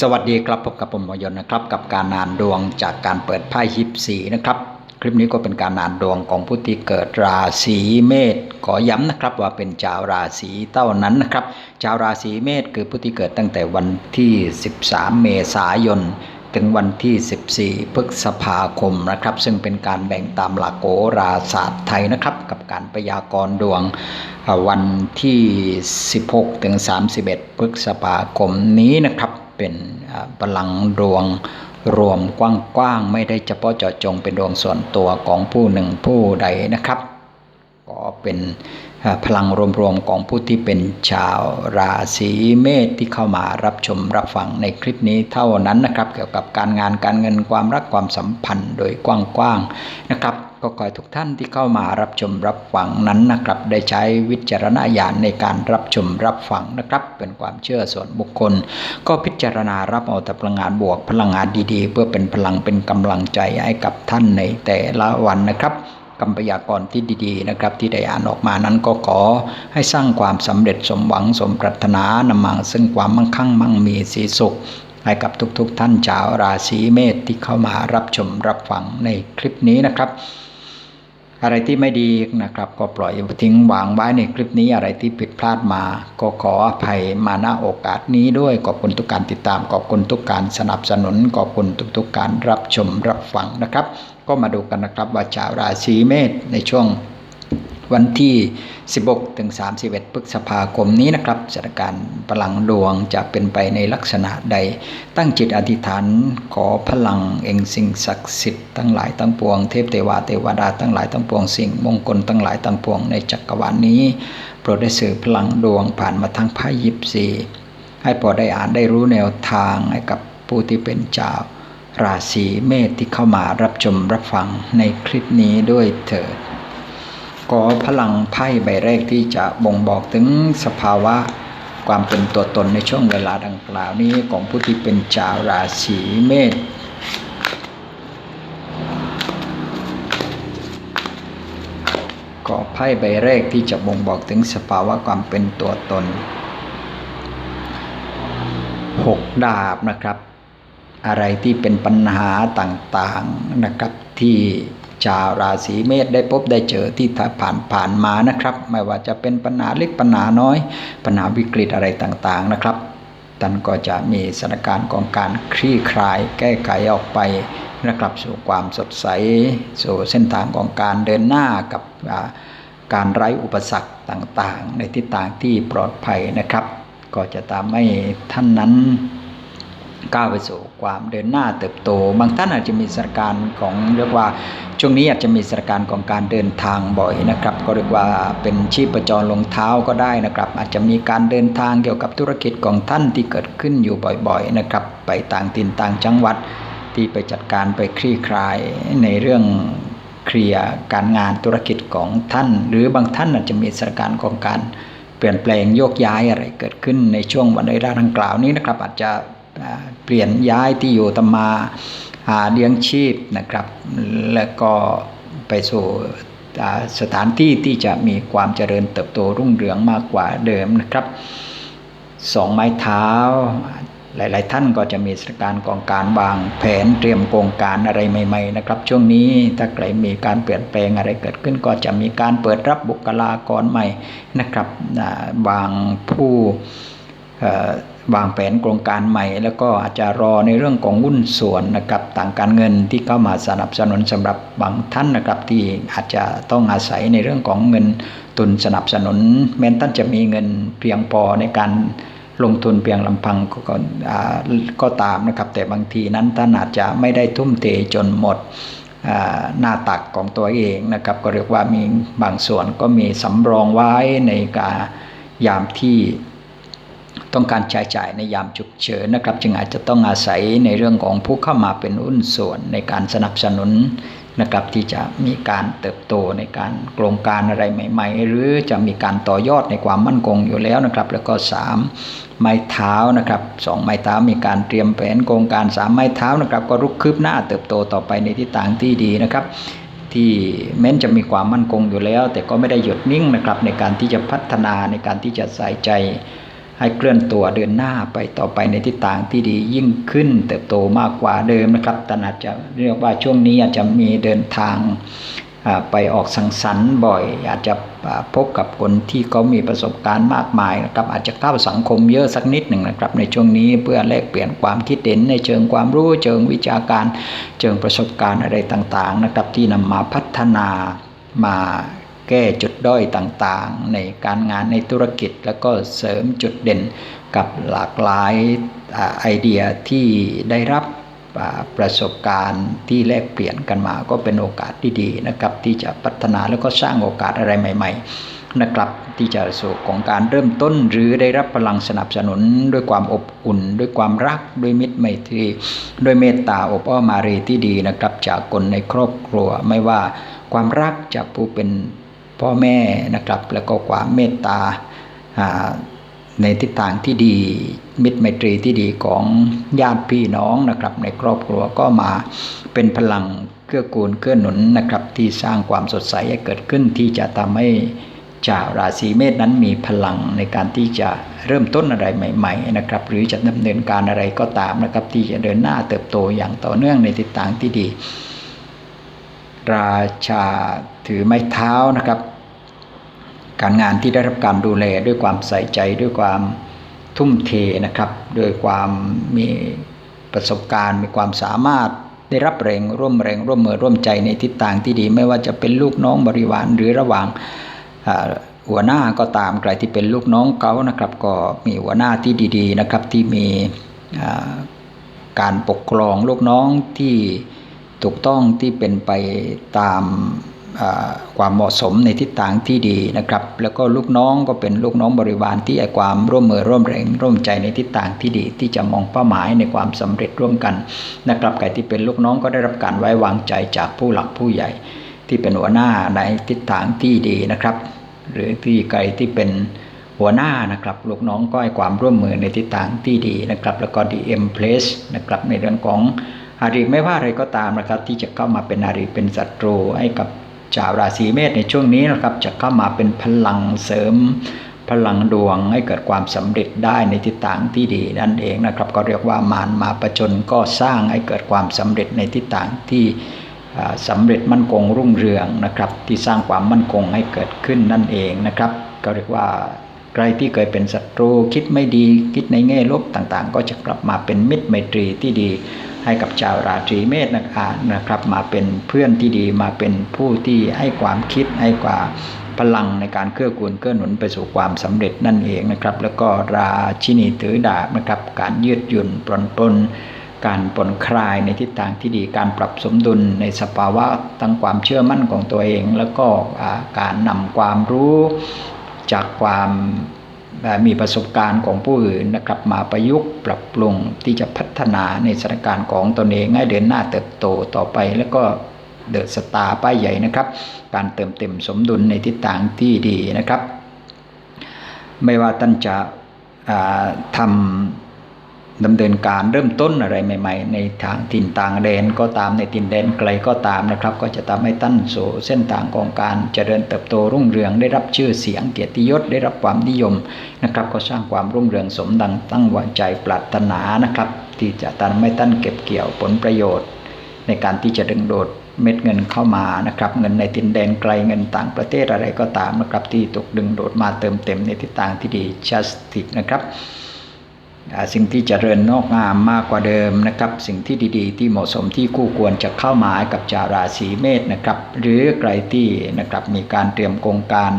สวัสดีครับพบกับผมหมอยนนะครับ กับการนานดวงจากการเปิดไพ่ยิปสีนะครับ คลิปนี้ก็เป็นการนานดวงของผู้ที่เกิดราศีเมษขอย้ำนะครับว่าเป็นชาวราศีเท่านั้นนะครับชาวราศีเมษคือผู้ที่เกิดตั้งแต่วันที่ 13 เมษายนถึงวันที่ 14 พฤษภาคมนะครับ ซึ่งเป็นการแบ่งตามหลักโหราศาสตร์ไทยนะครับ กับการพยากรณ์ดวงวันที่ 16 ถึง 31 พฤษภาคมนี้นะครับ เป็นพลังดวงรวมกว้างๆ ไม่ได้เฉพาะเจาะจงเป็นดวงส่วนตัวของผู้หนึ่งผู้ใดนะครับ ก็เป็นพลังรวมๆ ของผู้ที่เป็นชาวราศีเมษที่เข้ามารับชมรับฟังในคลิปนี้เท่านั้นนะครับ เกี่ยวกับการงานการเงินความรักความสัมพันธ์โดยกว้างๆนะครับ ก็ขอให้ทุกท่านที่เข้ามารับชมรับฟังนั้นนะครับ ได้ใช้วิจารณญาณในการรับชมรับฟังนะครับ เป็นความเชื่อส่วนบุคคล ก็พิจารณารับเอาแต่พลังงานบวกพลังงานดีๆ เพื่อเป็นพลังเป็นกำลังใจให้กับท่านในแต่ละวันนะครับคำพยากรที่ดีๆนะครับที่ได้อ่านออกมานั้นก็ขอให้สร้างความสำเร็จสมหวังสมปรารถนานำมาซึ่งความมั่งคั่งมั่งมีสีสุข ให้กับทุกๆท่านชาวราศีเมษที่เข้ามารับชมรับฟังในคลิปนี้นะครับ อะไรที่ไม่ดีนะครับ ก็ปล่อยทิ้งวางไว้ในคลิปนี้อะไรที่ผิดพลาดมา ก็ขออภัยมาณโอกาสนี้ด้วยขอบคุณทุกการติดตามขอบคุณทุกการสนับสนุนขอบคุณทุกๆการรับชมรับฟังนะครับ ก็มาดูกันนะครับว่าชาวราศีเมษในช่วง วันที่ 16 ถึง 31 พฤษภาคมนี้นะครับสถานการณ์พลังดวงจะเป็นไปในลักษณะใด ตั้งจิตอธิษฐานขอพลังเองสิ่งศักดิ์สิทธิ์ทั้งหลายทั้งปวงเทพเทวาเทวดาทั้งหลายทั้งปวงสิ่งมงคลทั้งหลายทั้งปวงในจักรวาลนี้โปรดได้สื่อพลังดวงผ่านมาทางไพ่ยิปซีให้พอได้อ่านได้รู้แนวทางให้กับผู้ที่เป็นเจ้าราศีเมษที่เข้ามารับชมรับฟังในคลิปนี้ด้วยเถิด ขอพลังไพ่ใบแรกที่จะบ่งบอกถึงสภาวะความเป็นตัวตนในช่วงเวลาดังกล่าวนี้ของผู้ที่เป็นชาวราศีเมษขอไพ่ใบแรกที่จะบ่งบอกถึงสภาวะความเป็นตัวตนหกดาบนะครับ อะไรที่เป็นปัญหาต่างๆนะครับที่ ชาวราศีเมษได้พบได้เจอที่ผ่านผ่านมานะครับ ไม่ว่าจะเป็นปัญหาเล็กปัญหาน้อย ปัญหาวิกฤตอะไรต่างๆนะครับท่านก็จะมีสถานการณ์ของการคลี่คลาย แก้ไขออกไปนะครับสู่ความสดใส สู่เส้นทางของการเดินหน้ากับการไร้อุปสรรคต่างๆ ในทิศทางที่ปลอดภัยนะครับ ก็จะทำให้ท่านนั้น ก้าวไปสู่ความเดินหน้าเติบโต บางท่านอาจจะมีสถานการณ์ของเรียกว่าช่วงนี้อาจจะมีสถานการณ์ของการเดินทางบ่อยนะครับ ก็เรียกว่าเป็นชีพจรลงเท้าก็ได้นะครับ อาจจะมีการเดินทางเกี่ยวกับธุรกิจของท่านที่เกิดขึ้นอยู่บ่อยๆนะครับไปต่างถิ่นต่างจังหวัดที่ไปจัดการไปคลี่คลายในเรื่องเคลียร์การงานธุรกิจของท่าน หรือบางท่านอาจจะมีสถานการณ์ของการเปลี่ยนแปลงโยกย้ายอะไรเกิดขึ้นในช่วงวันเวลาดังกล่าวนี้นะครับ อาจจะ เปลี่ยนย้ายที่อยู่ตำมาหาเลี้ยงชีพนะครับ แล้วก็ไปสู่สถานที่ที่จะมีความเจริญเติบโตรุ่งเรืองมากกว่าเดิมนะครับสองไม้เท้า หลาย ๆ ท่านก็จะมีสถานการณ์ของการวางแผนเตรียมโครงการอะไรใหม่ ๆ นะครับ ช่วงนี้ถ้าใครมีการเปลี่ยนแปลงอะไรเกิดขึ้นก็จะมีการเปิดรับบุคลากรใหม่นะครับอ่าวางผู้ วางแผนโครงการใหม่ แล้วก็อาจจะรอในเรื่องของหุ้นส่วนนะครับต่างการเงินที่เข้ามาสนับสนุนสำหรับบางท่านนะครับที่อาจจะต้องอาศัยในเรื่องของเงินทุนสนับสนุน แม้ท่านจะมีเงินเพียงพอในการลงทุนเพียงลำพังก็ก็อ่าก็ตามนะครับ แต่บางทีนั้นท่านอาจจะไม่ได้ทุ่มเทจนหมดหน้าตักของตัวเองนะครับก็เรียกว่ามีบางส่วนก็มีสำรองไว้ในการยามที่ ต้องการใช้จ่ายในยามฉุกเฉินนะครับ จึงอาจจะต้องอาศัยในเรื่องของผู้เข้ามาเป็นหุ้นส่วนในการสนับสนุนนะครับที่จะมีการเติบโตในการโครงการอะไรใหม่ ๆ หรือจะมีการต่อยอดในความมั่นคงอยู่แล้วนะครับ แล้วก็สามไม้เท้านะครับสองไม้เท้ามีการเตรียมแผนโครงการสามไม้เท้านะครับ ก็รุกคืบหน้าเติบโตต่อไปในทิศทางที่ดีนะครับ ที่แม้นจะมีความมั่นคงอยู่แล้ว แต่ก็ไม่ได้หยุดนิ่งนะครับในการที่จะพัฒนาในการที่จะใส่ใจ ให้เคลื่อนตัวเดินหน้าไปต่อไปในทิศทางที่ดียิ่งขึ้น เติบโตมากกว่าเดิมนะครับแต่อาจจะเรียกว่าช่วงนี้อาจจะมีเดินทางไปออกสังสรรค์บ่อย อาจจะพบกับคนที่เขามีประสบการณ์มากมายนะครับอาจจะเข้าสังคมเยอะสักนิดหนึ่งนะครับ ในช่วงนี้เพื่อแลกเปลี่ยนความคิดเห็นในเชิงความรู้เชิงวิชาการเชิงประสบการณ์อะไรต่างๆนะครับที่นำมาพัฒนามา แก้จุดด้อยต่างๆ ในการงานในธุรกิจ แล้วก็เสริมจุดเด่นกับหลากหลายไอเดียที่ได้รับประสบการณ์ที่แลกเปลี่ยนกันมาก็เป็นโอกาสที่ดีนะครับ ที่จะพัฒนาแล้วก็สร้างโอกาสอะไรใหม่ ๆ นะครับ ที่จะสู่ของการเริ่มต้น หรือได้รับพลังสนับสนุน ด้วยความอบอุ่น ด้วยความรักด้วยมิตรไมตรีด้วยเมตตาอบอ้อมารีที่ดีนะครับ จากคนในครอบครัวไม่ว่าความรักจากผู้เป็น พ่อแม่นะครับ แล้วก็ความเมตตาในทิศทางที่ดีมิตรไมตรีที่ดีของญาติพี่น้องนะครับ ในครอบครัวก็มาเป็นพลังเกื้อกูลเกื้อหนุนนะครับ ที่สร้างความสดใสให้เกิดขึ้นที่จะทำให้ชาวราศีเมษนั้นมีพลังในการที่จะเริ่มต้นอะไรใหม่ๆนะครับ หรือจะดำเนินการอะไรก็ตามนะครับ ที่จะเดินหน้าเติบโตอย่างต่อเนื่องในทิศทางที่ดี ราชาถือไม้เท้านะครับ การงานที่ได้รับการดูแลด้วยความใส่ใจด้วยความทุ่มเทนะครับด้วยความมีประสบการณ์มีความสามารถได้รับแรงร่วมแรงร่วมมือร่วมใจในทิศทางที่ดี ไม่ว่าจะเป็นลูกน้องบริวารหรือระหว่างหัวหน้าก็ตามใครที่เป็นลูกน้องเขานะครับ ก็มีหัวหน้าที่ดีๆนะครับที่มีการปกครองลูกน้องที่ถูกต้องที่เป็นไปตาม ความเหมาะสมในทิศทางที่ดีนะครับ แล้วก็ลูกน้องก็เป็นลูกน้องบริวารที่ให้ความร่วมมือร่วมแรงร่วมใจในทิศทางที่ดี ที่จะมองเป้าหมายในความสำเร็จร่วมกันนะครับใครที่เป็นลูกน้องก็ได้รับการไว้วางใจจากผู้หลักผู้ใหญ่ ที่เป็นหัวหน้าในทิศทางที่ดีนะครับ หรือที่ใครที่เป็นหัวหน้านะครับลูกน้องก็ให้ความร่วมมือในทิศทางที่ดีนะครับ แล้วก็ DM Place นะครับในเรื่องของอารีไม่ว่าอะไรก็ตามนะครับที่จะเข้ามาเป็นอารีเป็นศัตรูให้กับ ชาวราศีเมษในช่วงนี้นะครับจะเข้ามาเป็นพลังเสริมพลังดวงให้เกิดความสำเร็จได้ในทิศทางที่ดีนั่นเองนะครับ ก็เรียกว่ามารมาประจนก็สร้างให้เกิดความสำเร็จในทิศทางที่สำเร็จมั่นคงรุ่งเรืองนะครับ ที่สร้างความมั่นคงให้เกิดขึ้นนั่นเองนะครับ ก็เรียกว่า ใครที่เคยเป็นศัตรูคิดไม่ดีคิดในแง่ลบต่างๆ ก็จะกลับมาเป็นมิตรไมตรีที่ดีให้กับชาวราศีเมษนะครับ มาเป็นเพื่อนที่ดีมาเป็นผู้ที่ให้ความคิดให้กว่าพลังในการเคลื่อกูลเกื้อหนุนไปสู่ความสำเร็จนั่นเองนะครับ แล้วก็ราชินีถือดาบนะครับ การยืดหยุ่นปลนปนการปนคลายในทิศทางที่ดีการปรับสมดุลในสภาวะตั้งความเชื่อมั่นของตัวเอง แล้วก็การนำความรู้ จากความมีประสบการณ์ของผู้อื่นนะครับมาประยุกต์ปรับปรุงที่จะพัฒนาในสถานการณ์ของตนเองให้เดินหน้าเติบโตต่อไป แล้วก็เดินสตาร์ป้ายใหญ่นะครับ การเติมเต็มสมดุลในทิศทางที่ดีนะครับ ไม่ว่าท่านจะทำ ดำเนินการเริ่มต้นอะไรใหม่ ๆ ในทางถิ่นต่างแดนก็ตามในถิ่นแดนไกลก็ตามนะครับ ก็จะทำให้ท่านสู่เส้นทางของการเจริญเติบโตรุ่งเรืองได้รับชื่อเสียงเกียรติยศได้รับความนิยมนะครับ ก็สร้างความรุ่งเรืองสมดังตั้งวางใจปรารถนานะครับ ที่จะทำให้ท่านเก็บเกี่ยวผลประโยชน์ ในการที่จะดึงโดดเม็ดเงินเข้ามานะครับเงินในตินแดนไกลเงินต่างประเทศอะไรก็ตามนะครับ ที่ถูกดึงโดดมาเติมเต็มในทิศทางที่ดีชัสติกนะครับ สิ่งที่เจริญนอกงามมากกว่าเดิมนะครับ สิ่งที่ดีๆ ที่เหมาะสมที่คู่ควรจะเข้ามากับจาวราศีเมษนะครับ หรือใครที่นะครับมีการเตรียมโครงการ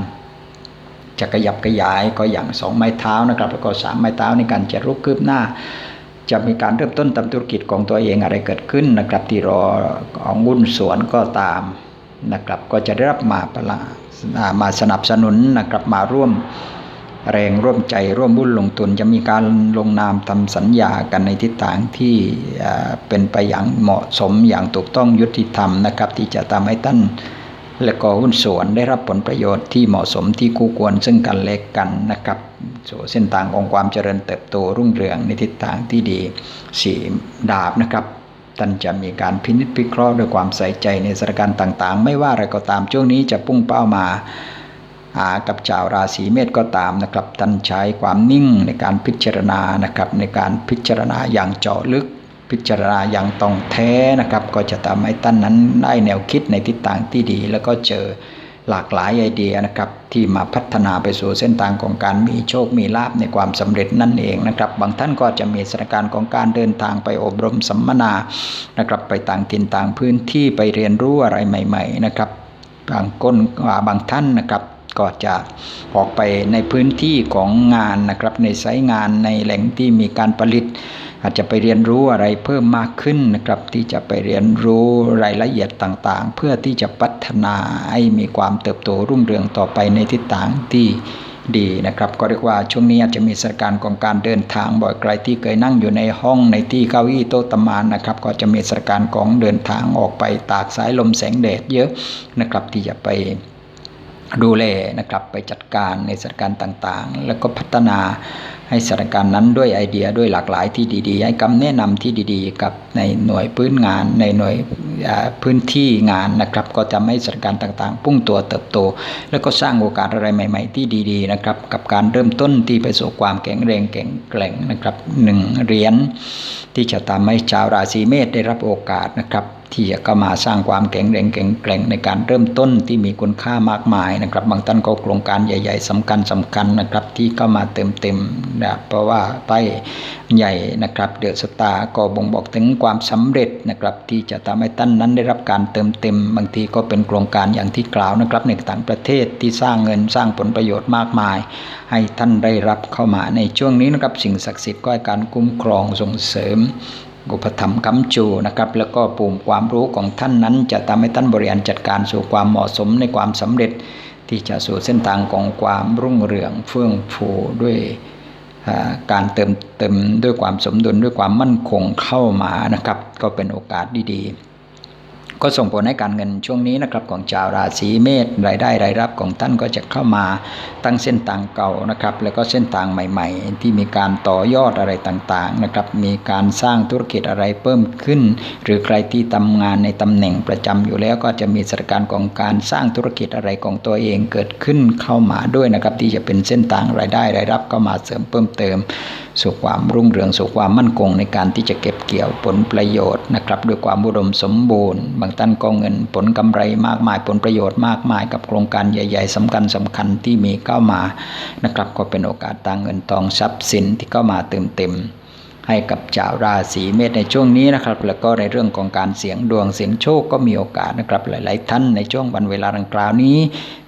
จะขยับขยายก็อย่างสองไม้เท้านะครับ แล้วก็สามไม้เท้าในการจะรุกคืบหน้า จะมีการเริ่มต้นทำธุรกิจของตัวเองอะไรเกิดขึ้นนะครับ ที่รอของหุ้นสวนก็ตามนะครับ ก็จะได้รับมามาสนับสนุนนะครับมาร่วม แรงร่วมใจร่วมบุญลงทุนจะมีการลงนามทำสัญญากันในทิศทางที่เป็นไปอย่างเหมาะสมอย่างถูกต้องยุติธรรมนะครับ ที่จะทำให้ท่านและก็หุ้นส่วนได้รับผลประโยชน์ที่เหมาะสมที่คู่ควรซึ่งกันและกันนะครับสู่เส้นทางของความเจริญเติบโตรุ่งเรืองในทิศทางที่ดีสีดาบนะครับท่านจะมีการพินิจพิเคราะห์ด้วยความใส่ใจในสถานการณ์ต่าง ๆ ไม่ว่าอะไรก็ตามช่วงนี้จะพุ่งเป้ามาหา กับชาวราศีเมษก็ตามนะครับท่านใช้ความนิ่งในการพิจารณานะครับในการพิจารณาอย่างเจาะลึก พิจารณาอย่างตรงแท้นะครับ ก็จะทำให้ท่านนั้นได้แนวคิดในทิศทางที่ดี แล้วก็เจอหลากหลายไอเดียนะครับที่มาพัฒนาไปสู่เส้นทางของการมีโชคมีลาภในความสำเร็จนั่นเองนะครับ บางท่านก็จะมีสถานการณ์ของการเดินทางไปอบรมสัมมนานะครับไปต่างถิ่นต่างพื้นที่ไปเรียนรู้อะไรใหม่ ๆ นะครับ บางคนบางท่านนะครับ ก็จะออกไปในพื้นที่ของงานนะครับ ในไซต์งานในแหล่งที่มีการผลิต อาจจะไปเรียนรู้อะไรเพิ่มมากขึ้นนะครับ ที่จะไปเรียนรู้รายละเอียดต่างๆ เพื่อที่จะพัฒนาให้มีความเติบโตรุ่งเรืองต่อไปในทิศทางที่ดีนะครับก็เรียกว่าช่วงนี้อาจจะมีสถานการณ์ของการเดินทางบ่อยไกลที่เคยนั่งอยู่ในห้องในที่เก้าอี้โต๊ะตำมานนะครับ ก็จะมีสถานการณ์ของเดินทางออกไปตากสายลมแสงแดดเยอะนะครับที่จะไป ดูแลนะครับไปจัดการในสถานการณ์ต่างๆ แล้วก็พัฒนาให้สถานการณ์นั้นด้วยไอเดียด้วยหลากหลายที่ดีๆ ให้คำแนะนำที่ดีๆ กับในหน่วยพื้นงาน ในหน่วยพื้นที่งานนะครับ ก็จะให้สถานการณ์ต่างๆ พุ่งตัวเติบโต แล้วก็สร้างโอกาสอะไรใหม่ ๆ ที่ดีๆนะครับ กับการเริ่มต้นที่ไปสู่ความแข็งแรงแข็งแกร่งนะครับหนึ่งเหรียญที่จะทำให้ชาวราศีเมษได้รับโอกาสนะครับ ที่จะเข้ามาสร้างความแข็งแรงแข็งแกร่งในการเริ่มต้นที่มีคุณค่ามากมายนะครับ บางท่านก็โครงการใหญ่ ๆสำคัญสำคัญนะครับ ที่เข้ามาเติมเต็มนะเพราะว่าไปใหญ่นะครับเดือดสตาร์ก็บ่งบอกถึงความสำเร็จนะครับที่จะทำให้ท่านนั้นได้รับการเติมเต็ม บางทีก็เป็นโครงการอย่างที่กล่าวนะครับในต่างประเทศที่สร้างเงินสร้างผลประโยชน์มากมาย ให้ท่านได้รับเข้ามาในช่วงนี้นะครับสิ่งศักดิ์สิทธิ์ก็ให้การคุ้มครองส่งเสริม อุปถัมภ์คำจูนะครับ แล้วก็ปุ่มความรู้ของท่านนั้น จะทำให้ท่านบริหารจัดการสู่ความเหมาะสมในความสำเร็จ ที่จะสู่เส้นทางของความรุ่งเรืองเฟื่องฟูด้วยการเติมเติมด้วยความสมดุลด้วยความมั่นคงเข้ามานะครับ ก็เป็นโอกาสดีๆ ก็ส่งผลให้การเงินช่วงนี้นะครับของชาวราศีเมษรายได้รายรับของท่านก็จะเข้ามาตั้งเส้นทางเก่านะครับ แล้วก็เส้นทางใหม่ ๆ ที่มีการต่อยอดอะไรต่างๆนะครับมีการสร้างธุรกิจอะไรเพิ่มขึ้น หรือใครที่ทำงานในตำแหน่งประจำอยู่แล้วก็จะมีสถานการณ์ของการสร้างธุรกิจอะไรของตัวเองเกิดขึ้นเข้ามาด้วยนะครับที่จะเป็นเส้นทางรายได้รายรับเข้ามาเสริมเพิ่มเติม สู่ความรุ่งเรืองสู่ความมั่นคงในการที่จะเก็บเกี่ยวผลประโยชน์นะครับด้วยความอุดมสมบูรณ์ บางท่านก็เงินผลกำไรมากมายผลประโยชน์มากมายกับโครงการใหญ่ ๆสำคัญสำคัญที่มีเข้ามานะครับก็เป็นโอกาสทางเงินทองทรัพย์สินที่เข้ามาเติมเต็มให้กับชาวราศีเมษในช่วงนี้นะครับ แล้วก็ในเรื่องของการเสียงดวงเสียงโชคก็มีโอกาสนะครับ หลาย ๆ ท่านในช่วงวันเวลาดังกล่าวนี้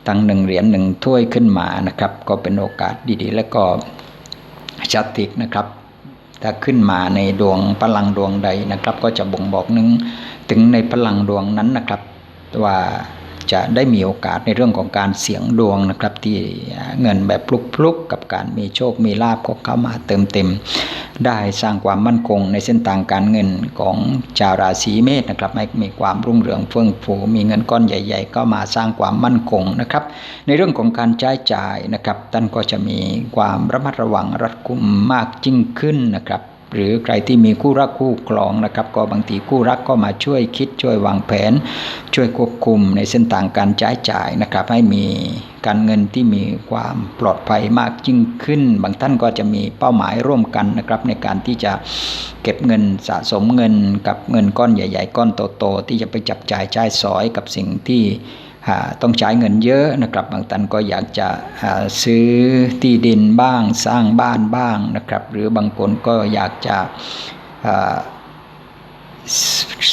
ตั้งหนึ่งเหรียญหนึ่งถ้วยขึ้นมานะครับ ก็เป็นโอกาสดี ๆ แล้วก็ ชาติกนะครับ ถ้าขึ้นมาในดวงพลังดวงใดนะครับ ก็จะบ่งบอกนึงถึงในพลังดวงนั้นนะครับ ว่า จะได้มีโอกาสในเรื่องของการเสี่ยงดวงนะครับ ที่เงินแบบพลุกๆกับการมีโชคมีลาภก็เข้ามาเติมเต็ม ได้สร้างความมั่นคงในเส้นทางการเงินของชาวราศีเมษนะครับให้มีความรุ่งเรืองเฟื่องฟูมีเงินก้อนใหญ่ ๆ ก็มาสร้างความมั่นคงนะครับ ในเรื่องของการใช้จ่ายนะครับท่านก็จะมีความระมัดระวังรัดกุมมากยิ่งขึ้นนะครับ หรือใครที่มีคู่รักคู่ครองนะครับ ก็บางทีคู่รักก็มาช่วยคิดช่วยวางแผน ช่วยควบคุมในเส้นทางการใช้จ่ายนะครับ ให้มีการเงินที่มีความปลอดภัยมากยิ่งขึ้น บางท่านก็จะมีเป้าหมายร่วมกันนะครับ ในการที่จะเก็บเงินสะสมเงินกับเงินก้อนใหญ่ ๆ ก้อนโตๆที่จะไปจับจ่ายใช้สอยกับสิ่งที่ ต้องใช้เงินเยอะนะครับ บางท่านก็อยากจะซื้อที่ดินบ้างสร้างบ้านบ้างนะครับ หรือบางคนก็อยากจะ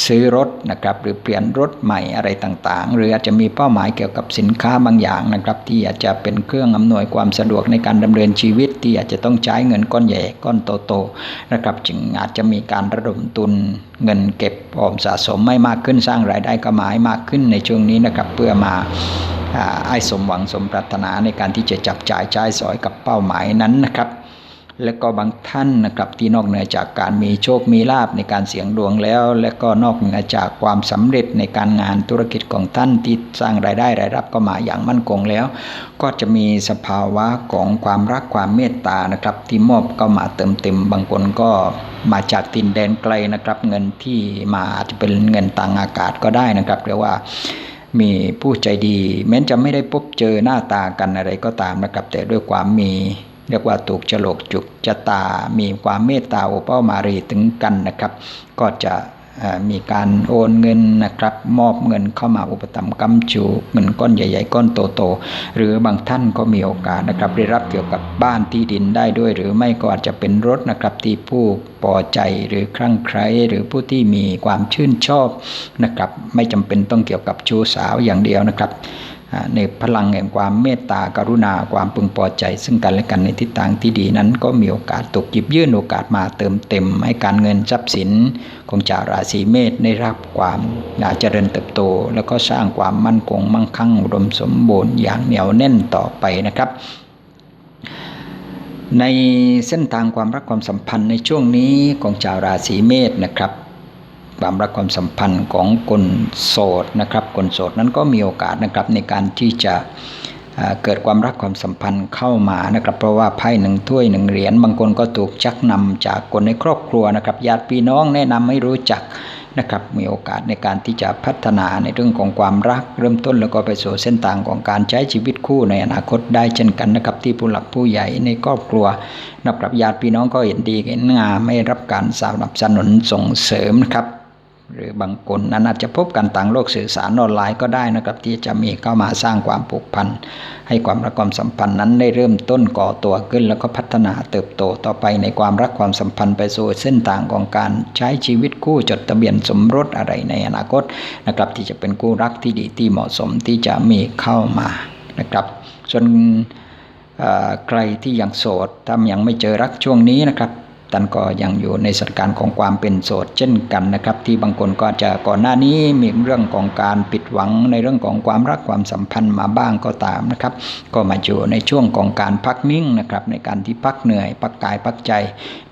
ซื้อรถนะครับหรือเปลี่ยนรถใหม่อะไรต่างๆ หรืออาจจะมีเป้าหมายเกี่ยวกับสินค้าบางอย่างนะครับ ที่อาจจะเป็นเครื่องอำนวยความสะดวกในการดำเนินชีวิต ที่อาจจะต้องใช้เงินก้อนใหญ่ก้อนโตๆนะครับจึงอาจจะมีการระดมทุนเงินเก็บออมสะสมไม่มากขึ้นสร้างรายได้กระหมายมากขึ้นในช่วงนี้นะครับเพื่อมาไอ้สมหวังสมปรารถนาในการที่จะจับจ่ายใช้สอยกับเป้าหมายนั้นนะครับ และก็บางท่านนะครับที่นอกเหนือจากการมีโชคมีลาบในการเสี่ยงดวงแล้ว และก็นอกเหนือจากความสำเร็จในการงานธุรกิจของท่านที่สร้างรายได้รายรับก็มาอย่างมั่นคงแล้ว ก็จะมีสภาวะของความรักความเมตตานะครับที่มอบก็มาเติมเต็มบางคนก็มาจากตินแดนไกลนะครับ เงินที่มาอาจจะเป็นเงินต่างอากาศก็ได้นะครับเรียกว่ามีผู้ใจดี แม้จะไม่ได้พบเจอหน้าตากันอะไรก็ตามนะครับ แต่ด้วยความมี เรียกว่าถูกฉลกจุกจตา มีความเมตตาโอเป้ามารีถึงกันนะครับ ก็จะมีการโอนเงินนะครับ มอบเงินเข้ามาอุปถัมภ์กำจูเงินก้อนใหญ่ ๆ ก้อนโตๆหรือบางท่านก็มีโอกาสนะครับ ได้รับเกี่ยวกับบ้านที่ดินได้ด้วย หรือไม่ก็อาจจะเป็นรถนะครับที่ผู้พอใจหรือคลั่งไคล้หรือผู้ที่มีความชื่นชอบนะครับ ไม่จำเป็นต้องเกี่ยวกับชู้สาวอย่างเดียวนะครับ ในพลังแห่งความเมตตากรุณาความพึงพอใจ ซึ่งกันและกันในทิศทางที่ดีนั้น ก็มีโอกาสตกหยิบยื่นโอกาสมาเติมเต็ม ให้การเงินทรัพย์สินของชาวราศีเมษได้รับความเจริญเติบโต แล้วก็สร้างความมั่นคงมั่งคั่งอุดมสมบูรณ์อย่างเหนียวแน่นต่อไปนะครับในเส้นทางความรักความสัมพันธ์ในช่วงนี้ของชาวราศีเมษนะครับ ความรักความสัมพันธ์ของคนโสดนะครับคนโสดนั้นก็มีโอกาสนะครับในการที่จะเกิดความรักความสัมพันธ์เข้ามานะครับ เพราะว่าไพ่หนึ่งถ้วยหนึ่งเหรียญบางคนก็ถูกชักนำจากคนในครอบครัวนะครับญาติพี่น้องแนะนำให้รู้จักนะครับมีโอกาสในการที่จะพัฒนาในเรื่องของความรักเริ่มต้นแล้วก็ไปสู่เส้นทางของการใช้ชีวิตคู่ในอนาคตได้เช่นกันนะครับที่ผู้หลักผู้ใหญ่ในครอบครัวนับกับญาติพี่น้องก็เห็นดีเห็นงามไม่รับการสนับสนุนส่งเสริมนะครับ หรือบางคนนั้นอาจจะพบกันต่างโลกสื่อสารออนไลน์ก็ได้นะครับ ที่จะมีเข้ามาสร้างความผูกพันให้ความรักความสัมพันธ์นั้นได้เริ่มต้นก่อตัวขึ้น แล้วก็พัฒนาเติบโตต่อไปในความรักความสัมพันธ์ไปสู่เส้นทางของการใช้ชีวิตคู่จดทะเบียนสมรสอะไรในอนาคตนะครับ ที่จะเป็นคู่รักที่ดีที่เหมาะสมที่จะมีเข้ามานะครับส่วนใครที่ยังโสดถ้ายังไม่เจอรักช่วงนี้นะครับ ท่านก็ยังอยู่ในสถานการณ์ของความเป็นโสดเช่นกันนะครับ ที่บางคนก็จะก่อนหน้านี้มีเรื่องของการปิดหวังในเรื่องของความรักความสัมพันธ์มาบ้างก็ตามนะครับ ก็มาอยู่ในช่วงของการพักนิ่งนะครับในการที่พักเหนื่อย พักกายพักใจ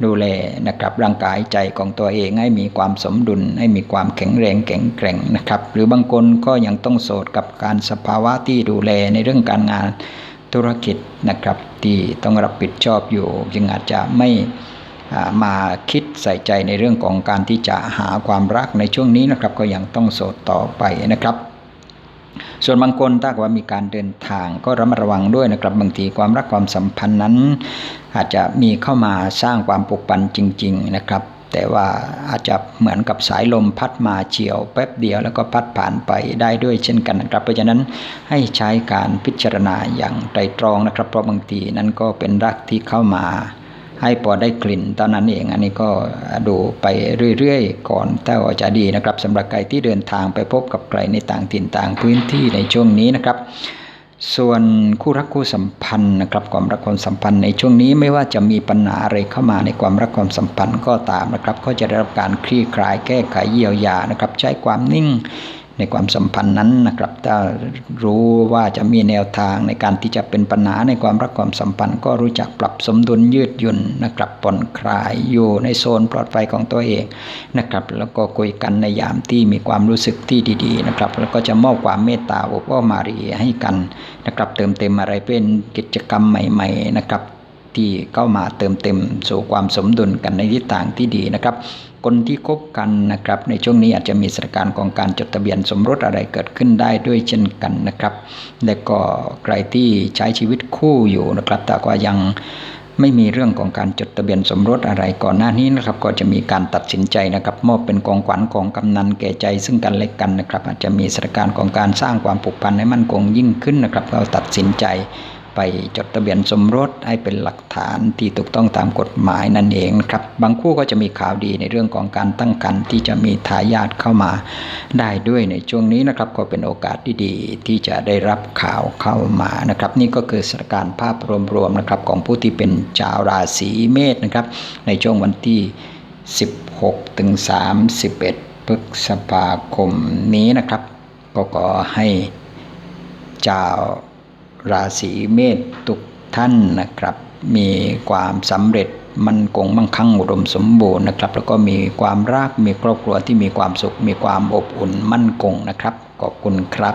ดูแลนะครับร่างกายใจของตัวเองให้มีความสมดุลให้มีความแข็งแรงแข็งแกร่งนะครับ หรือบางคนก็ยังต้องโสดกับการสภาวะที่ดูแลในเรื่องการงานธุรกิจนะครับที่ต้องรับผิดชอบอยู่จึงอาจจะไม่ มาคิดใส่ใจในเรื่องของการที่จะหาความรักในช่วงนี้นะครับ ก็ยังต้องโสดต่อไปนะครับ ส่วนบางคนถ้าว่ามีการเดินทางก็ระมัดระวังด้วยนะครับบางทีความรักความสัมพันธ์นั้น อาจจะมีเข้ามาสร้างความผูกพันจริง ๆ นะครับแต่ว่าอาจจะเหมือนกับสายลมพัดมาเฉียวแป๊บเดียวแล้วก็พัดผ่านไปได้ด้วยเช่นกันนะครับ เพราะฉะนั้นให้ใช้การพิจารณาอย่างไตรตรองนะครับ เพราะบางทีนั้นก็เป็นรักที่เข้ามา ให้พอได้กลิ่นตอนนั้นเอง อันนี้ก็ดูไปเรื่อยๆ ก่อนถ้าจะดีนะครับสำหรับใครที่เดินทางไปพบกับใครในต่างถิ่นต่างพื้นที่ในช่วงนี้นะครับส่วนคู่รักคู่สัมพันธ์นะครับความรักความสัมพันธ์ในช่วงนี้ไม่ว่าจะมีปัญหาอะไรเข้ามาในความรักความสัมพันธ์ก็ตามนะครับ ก็จะได้รับการคลี่คลายแก้ไขเยียวยานะครับ ใช้ความนิ่ง ในความสัมพันธ์นั้นนะครับถ้ารู้ว่าจะมีแนวทางในการที่จะเป็นปัญหาในความรักความสัมพันธ์ ก็รู้จักปรับสมดุลยืดหยุ่นนะครับผ่อนคลายอยู่ในโซนปลอดภัยของตัวเองนะครับแล้วก็คุยกันในยามที่มีความรู้สึกที่ดีๆนะครับแล้วก็จะมอบความเมตตาอบอ้อมมารีให้กันนะครับเติมเต็มอะไรเป็นกิจกรรมใหม่ ๆ นะครับ ที่เข้ามาเติมเต็มสู่ความสมดุลกันในทิศทางที่ดีนะครับ คนที่คบกันนะครับ ในช่วงนี้อาจจะมีสถานการณ์ของการจดทะเบียนสมรสอะไรเกิดขึ้นได้ด้วยเช่นกันนะครับและก็ใครที่ใช้ชีวิตคู่อยู่นะครับ แต่ก็ยังไม่มีเรื่องของการจดทะเบียนสมรสอะไรก่อนหน้านี้นะครับ ก็จะมีการตัดสินใจนะครับ มอบเป็นกองขวัญของกำนันแก่ใจซึ่งกันและกันนะครับ อาจจะมีสถานการณ์ของการสร้างความผูกพันให้มั่นคงยิ่งขึ้นนะครับเราตัดสินใจ ไปจดทะเบียนสมรสให้เป็นหลักฐานที่ถูกต้องตามกฎหมายนั่นเองครับ บางคู่ก็จะมีข่าวดีในเรื่องของการตั้งครรภ์ที่จะมีทายาทเข้ามาได้ด้วยในช่วงนี้นะครับ ก็เป็นโอกาสที่ดีที่จะได้รับข่าวเข้ามานะครับ นี่ก็คือสถานการณ์ภาพรวมๆนะครับของผู้ที่เป็นชาวราศีเมษนะครับ ในช่วงวันที่ 16ถึง31พฤษภาคมนี้นะครับ ก็ขอให้เจ้า ราศีเมษทุกท่านนะครับ มีความสำเร็จมันคงมั่งคั่งอุดมสมบูรณ์นะครับ แล้วก็มีความรักมีครอบครัวที่มีความสุข มีความอบอุ่นมั่นคงนะครับขอบคุณครับ